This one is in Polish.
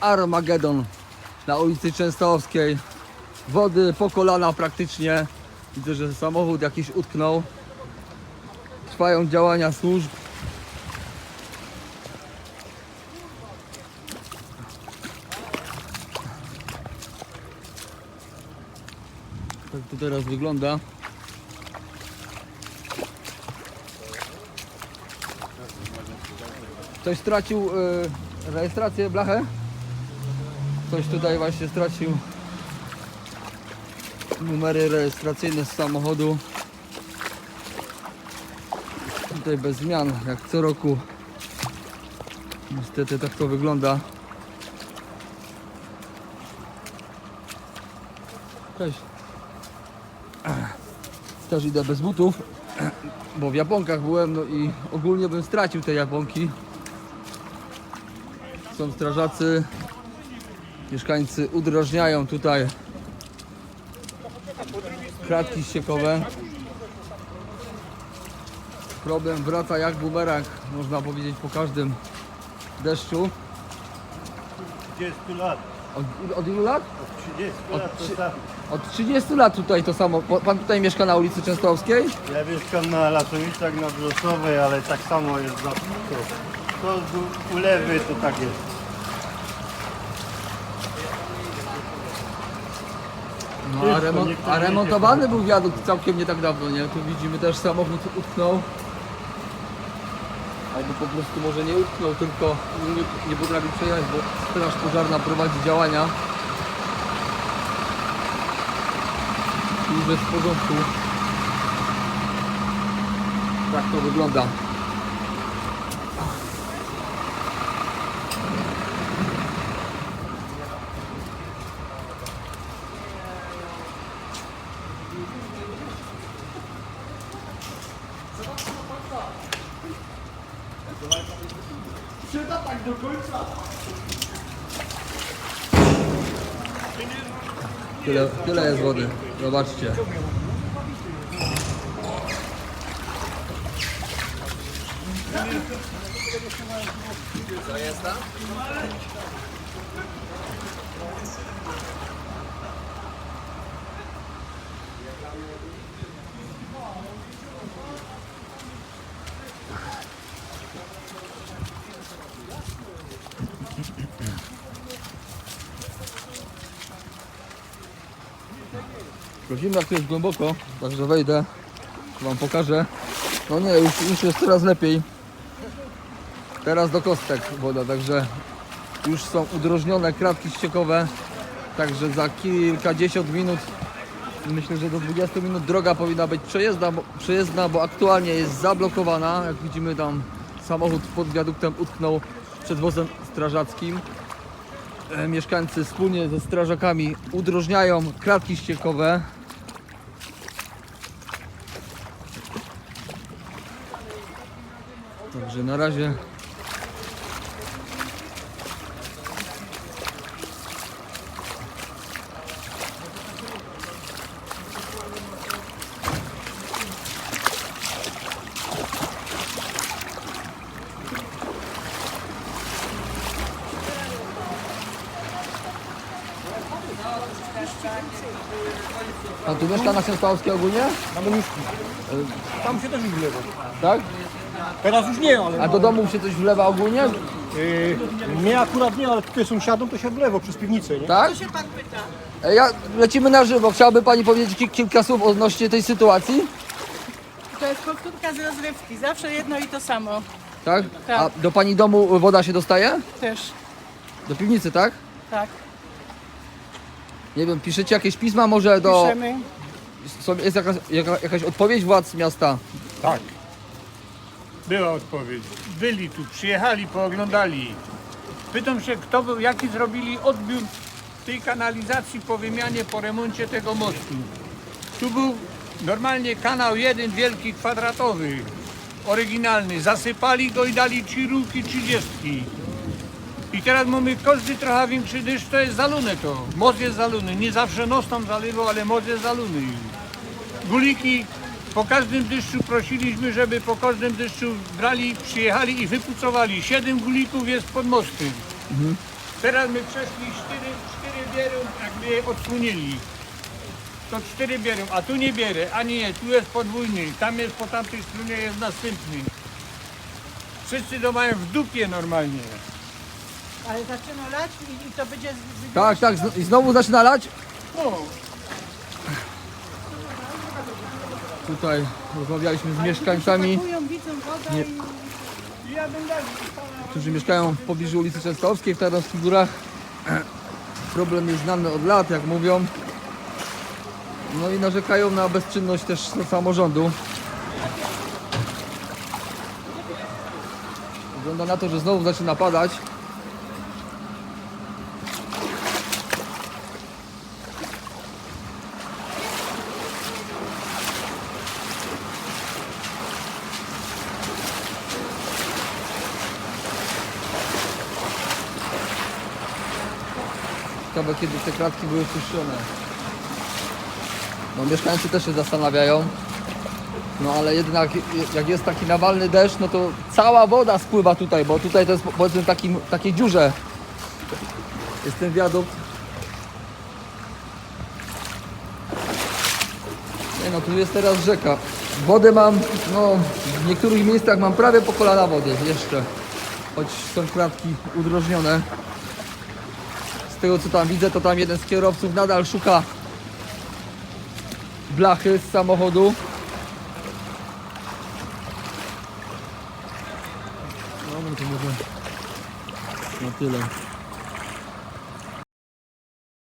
Armagedon na ulicy Częstochowskiej. Wody po kolana praktycznie. Widzę, że samochód jakiś utknął. Trwają działania służb. Tak to teraz wygląda. Ktoś stracił y, rejestrację, blachę? Ktoś tutaj właśnie stracił numery rejestracyjne z samochodu. Tutaj bez zmian, jak co roku. Niestety tak to wygląda. Cześć. Też idę bez butów, bo w japonkach byłem, no i ogólnie bym stracił te japonki. Są strażacy, mieszkańcy udrożniają tutaj kratki ściekowe. Problem wraca jak bumerang, można powiedzieć po każdym deszczu. 30 lat. Od, od ilu lat? Od 30 Od lat to samo. Od 30 lat tutaj to samo. Pan tutaj mieszka na ulicy Częstochowskiej? Ja mieszkam na Lasowicach na Wrzosowej, ale tak samo jest za to. To z- u lewy to tak jest. No, a, a remontowany był wiadukt całkiem nie tak dawno, nie? Tu widzimy też samochód utknął. Albo po prostu może nie utknął, tylko nie, nie potrafi przejechać, bo straż pożarna prowadzi działania. Już jest w porządku. Tak to wygląda. Tyle, tyle jest wody. Zobaczcie. Co jest tam? Sprawdzimy jak to jest głęboko, także wejdę, wam pokażę. No nie, już, już jest coraz lepiej. Teraz do kostek woda, także już są udrożnione kratki ściekowe. Także za kilkadziesiąt minut, myślę, że do 20 minut droga powinna być przejezdna, bo, przejezdna, bo aktualnie jest zablokowana. Jak widzimy tam samochód pod wiaduktem utknął przed wozem strażackim. E, Mieszkańcy wspólnie ze strażakami udrożniają kratki ściekowe. Także na razie Pan tu mieszka na Księstwałowskiej ogólnie? Na Moniuszki. Tam się też już wlewa. Tak? Teraz już nie, ale A do domu się coś wlewa ogólnie? yy, mnie akurat nie, ale tutaj sąsiadom to się wlewa przez piwnicę, nie? Tak? E, Ja, lecimy na żywo. Chciałaby Pani powiedzieć ki- kilka słów odnośnie tej sytuacji? To jest powtórka z rozrywki, zawsze jedno i to samo. Tak? Tak. A do Pani domu woda się dostaje? Też, Do piwnicy, tak? tak. Nie wiem, piszecie jakieś pisma może do... Piszemy. Są, jest jakaś, jaka, jakaś odpowiedź władz miasta? Tak. Była odpowiedź. Byli tu, przyjechali, pooglądali. Pytam się, kto był, jaki zrobili odbiór tej kanalizacji po wymianie, po remoncie tego mostu. Tu był normalnie kanał jeden wielki, kwadratowy, oryginalny. Zasypali go i dali trzy rurki trzydziestki. I teraz mamy każdy trochę większy deszcz, to jest zalune to. Most jest zalony. Nie zawsze nos tam zalewał, ale most jest zalony. Guliki po każdym deszczu prosiliśmy, żeby po każdym deszczu brali, przyjechali i wypucowali. Siedem gulików jest pod mostem. Teraz my przeszli cztery, cztery bierą, jakby je odsłonili. To cztery bierą, a tu nie bierę, a nie, tu jest podwójny, tam jest po tamtej stronie jest następny. Wszyscy to mają w dupie normalnie. Ale zaczyna lać i, i to będzie... z- Tak, tak, zno- i znowu zaczyna lać. O, Tutaj rozmawialiśmy z mieszkańcami, Nie. którzy mieszkają w pobliżu ulicy Częstochowskiej w Tarnowskich Górach. Problem jest znany od lat, jak mówią. No i narzekają na bezczynność też samorządu. Wygląda na to, że znowu zaczyna padać. Ciekawe kiedy te kratki były puszczone. No mieszkańcy też się zastanawiają. No ale jednak je- jak jest taki nawalny deszcz, no to cała woda spływa tutaj, bo tutaj to jest powiedzmy takim, takiej dziurze. Jest ten wiadukt. Nie no, tu jest teraz rzeka. Wodę mam, no w niektórych miejscach mam prawie po kolana wody jeszcze. Choć są kratki udrożnione. Tego co tam widzę, to tam jeden z kierowców nadal szuka blachy z samochodu. No, no to może na tyle.